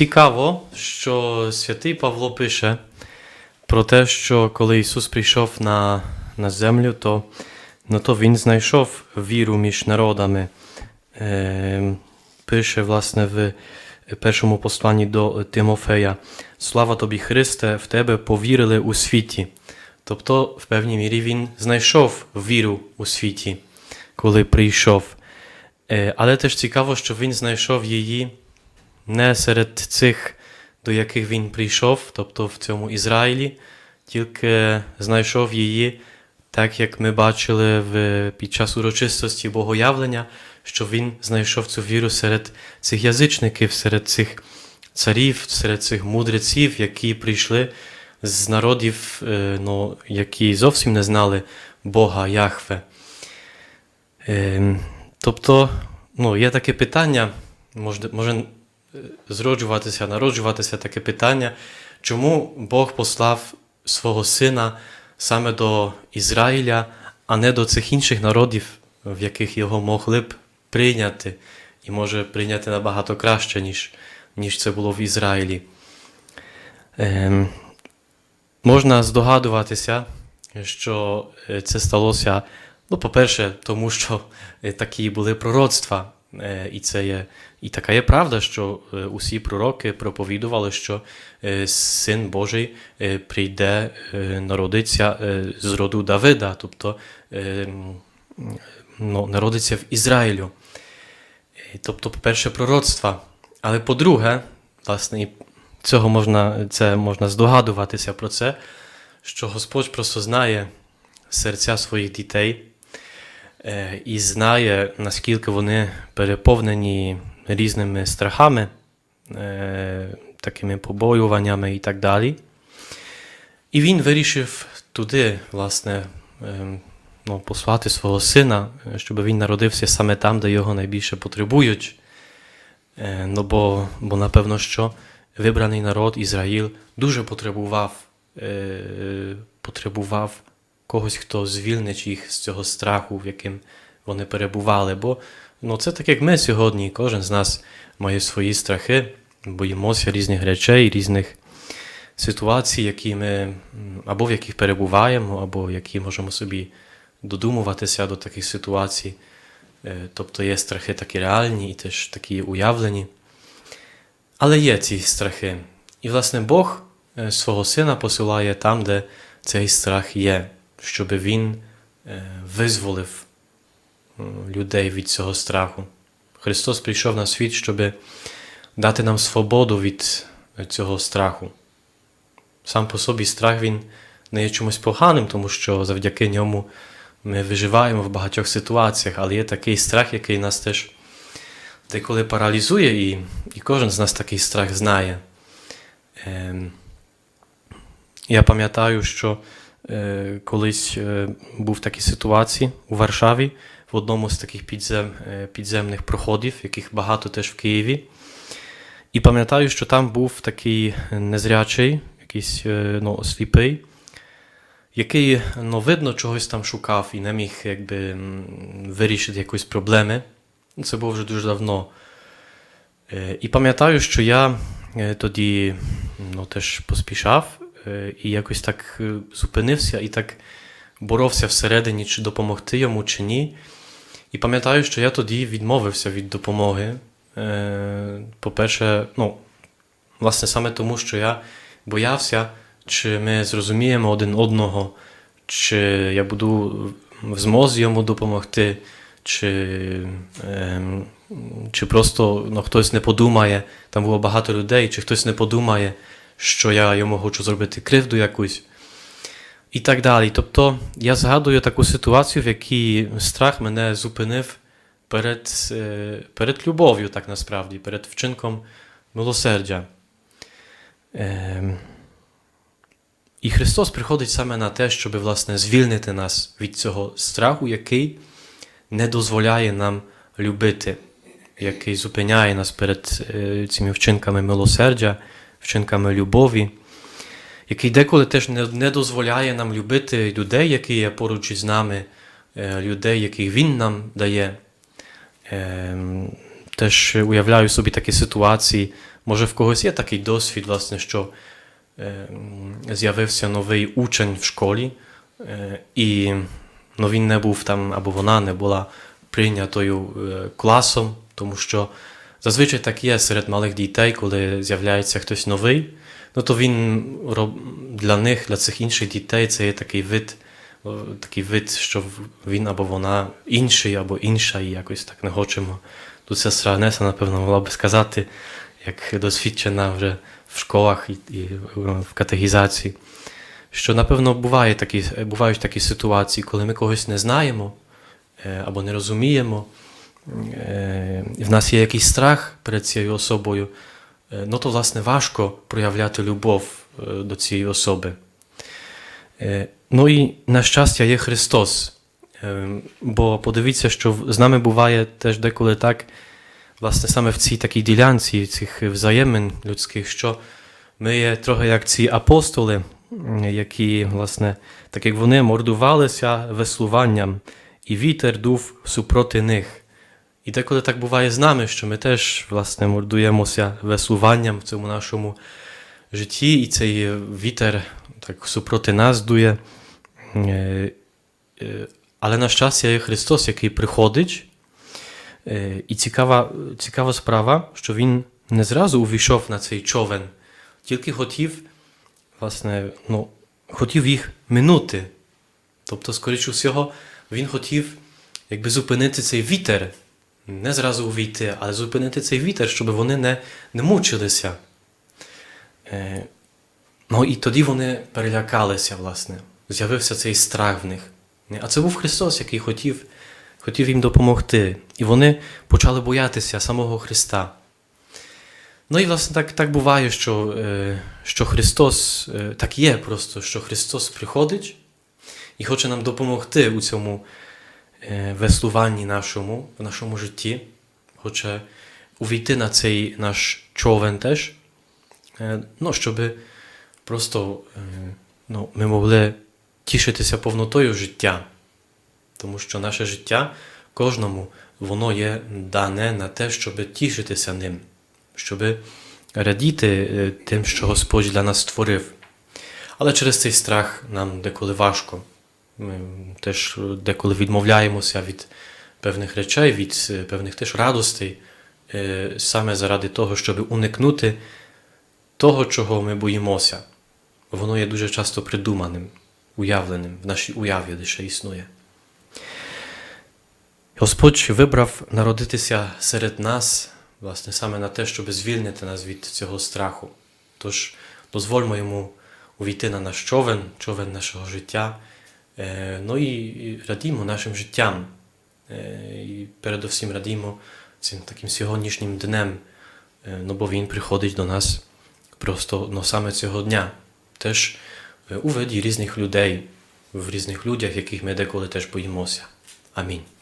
Цікаво, що святий Павло пише про те, що коли Ісус прийшов на, на землю, то, ну, то Він знайшов віру між народами. Е, пише, власне, в першому посланні до Тимофея: Слава тобі, Христе, в тебе повірили у світі. Тобто, в певній мірі він знайшов віру у світі, коли прийшов. Е, Але теж цікаво, що він знайшов її не серед цих, до яких він прийшов, тобто в цьому Ізраїлі, тільки знайшов її, так як ми бачили в, під час урочистості Богоявлення, що він знайшов цю віру серед цих язичників, серед цих царів, серед цих мудреців, які прийшли з народів, е, ну, які зовсім не знали Бога Яхве. Е, Тобто, ну, є таке питання, може, може зроджуватися, народжуватися таке питання, чому Бог послав свого сина саме до Ізраїля, а не до цих інших народів, в яких його могли б прийняти, і може прийняти набагато краще, ніж, ніж це було в Ізраїлі. Ем, можна здогадуватися, що е, це сталося, ну, по-перше, тому що е, такі були пророцтва. Е, І це є, і така є правда, що е, усі пророки проповідували, що е, Син Божий прийде, народиться з роду Давида, тобто ну, народиться в Ізраїлю. Тобто, по-перше, пророцтва. Але по-друге, власне, цього можна, це можна здогадуватися про це, що Господь просто знає серця своїх дітей і знає, наскільки вони переповнені різними страхами, е, такими побоюваннями і так далі. І він вирішив туди, власне, ем, ну, послати свого сина, е, щоб він народився саме там, де його найбільше потребують. Е, Ну, бо, бо напевно, що вибраний народ Ізраїл дуже потребував, е, потребував когось, хто звільнить їх з цього страху, в яким вони перебували. Бо ну, це так, як ми сьогодні, кожен з нас має свої страхи, боїмося різних речей, різних ситуацій, які ми або в яких перебуваємо, або які можемо собі додумуватися до таких ситуацій. Е, Тобто є страхи такі реальні і теж такі уявлені. Але є ці страхи. І, власне, Бог е, свого сина посилає там, де цей страх є, щоб він е, визволив людей від цього страху. Христос прийшов на світ, щоб дати нам свободу від е, цього страху. Сам по собі страх він не є чимось поганим, тому що завдяки ньому ми виживаємо в багатьох ситуаціях, але є такий страх, який нас теж деколи паралізує, і, і кожен з нас такий страх знає. Ем, я пам'ятаю, що е, колись е, був в такій ситуації у Варшаві, в одному з таких підзем, е, підземних проходів, яких багато теж в Києві. І пам'ятаю, що там був такий незрячий, якийсь е, ну, сліпий, який ну, видно чогось там шукав і не міг якби, вирішити якоїсь проблеми. Це було вже дуже давно. Е, І пам'ятаю, що я е, тоді ну, теж поспішав е, і якось так е, зупинився і так боровся всередині, чи допомогти йому, чи ні. І пам'ятаю, що я тоді відмовився від допомоги. Е, По-перше, ну, власне, саме тому, що я боявся, чи ми зрозуміємо один одного, чи я буду в змозі йому допомогти, чи, ем, чи просто ну, хтось не подумає, там було багато людей, чи хтось не подумає, що я йому хочу зробити кривду якусь. І так далі. Тобто я згадую таку ситуацію, в якій страх мене зупинив перед, е, перед любов'ю, так насправді, перед вчинком милосердя. Ем, І Христос приходить саме на те, щоб власне звільнити нас від цього страху, який не дозволяє нам любити, який зупиняє нас перед е, цими вчинками милосердя, вчинками любові, який деколи теж не, дозволяє нам любити людей, які є поруч із нами, е, людей, яких Він нам дає. Ем, Теж уявляю собі такі ситуації, Може, в когось є такий досвід, власне, що е, з'явився новий учень в школі, е, і ну, він не був там, або вона не була прийнятою е, класом, тому що зазвичай так є серед малих дітей, коли з'являється хтось новий, ну то він для них, для цих інших дітей, це є такий вид, такий вид, що він або вона інший, або інша, і якось так не хочемо. Тут сестра Анеса, напевно, могла би сказати, як досвідчена вже в школах і, і в категізації, що, напевно, буває такі, бувають такі ситуації, коли ми когось не знаємо е, або не розуміємо, е, в нас є якийсь страх перед цією особою, е, ну то, власне, важко проявляти любов е, до цієї особи. Е, Ну і на щастя є Христос. Е, Бо подивіться, що з нами буває теж деколи так, власне, саме в цій такій ділянці цих взаємин людських, що ми є трохи як ці апостоли, які, власне, так як вони мордувалися веслуванням, і вітер дув супроти них. І деколи так буває з нами, що ми теж, власне, мордуємося веслуванням в цьому нашому житті, і цей вітер так супроти нас дує. Е, е, Але на щастя є Христос, який приходить. Е, І цікава, цікава справа, що Він не зразу увійшов на цей човен, тільки хотів, власне, ну, хотів їх минути. Тобто, скоріше всього, він хотів якби зупинити цей вітер, не зразу увійти, але зупинити цей вітер, щоб вони не, не мучилися. Е, ну і тоді вони перелякалися, власне. З'явився цей страх в них. А це був Христос, який хотів, хотів їм допомогти. І вони почали боятися самого Христа. Ну і власне так, так буває, що, е, що Христос е, так є просто, що Христос приходить і хоче нам допомогти у цьому веслуванні нашому, в нашому житті. Хоче увійти на цей наш човен теж, ну, щоб просто ну, ми могли тішитися повнотою життя. Тому що наше життя кожному воно є дане на те, щоб тішитися ним, щоб радіти тим, що Господь для нас створив. Але через цей страх нам деколи важко. Ми теж деколи відмовляємося від певних речей, від е, певних теж радостей, е, саме заради того, щоб уникнути того, чого ми боїмося. Воно є дуже часто придуманим, уявленим, в нашій уяві лише існує. Господь вибрав народитися серед нас, власне, саме на те, щоб звільнити нас від цього страху. Тож дозвольмо йому увійти на наш човен, човен нашого життя, ну і радімо нашим життям. Е, І передовсім радімо цим таким сьогоднішнім днем, е, ну бо він приходить до нас просто ну, саме цього дня. Теж е, у виді різних людей, в різних людях, яких ми деколи теж боїмося. Амінь.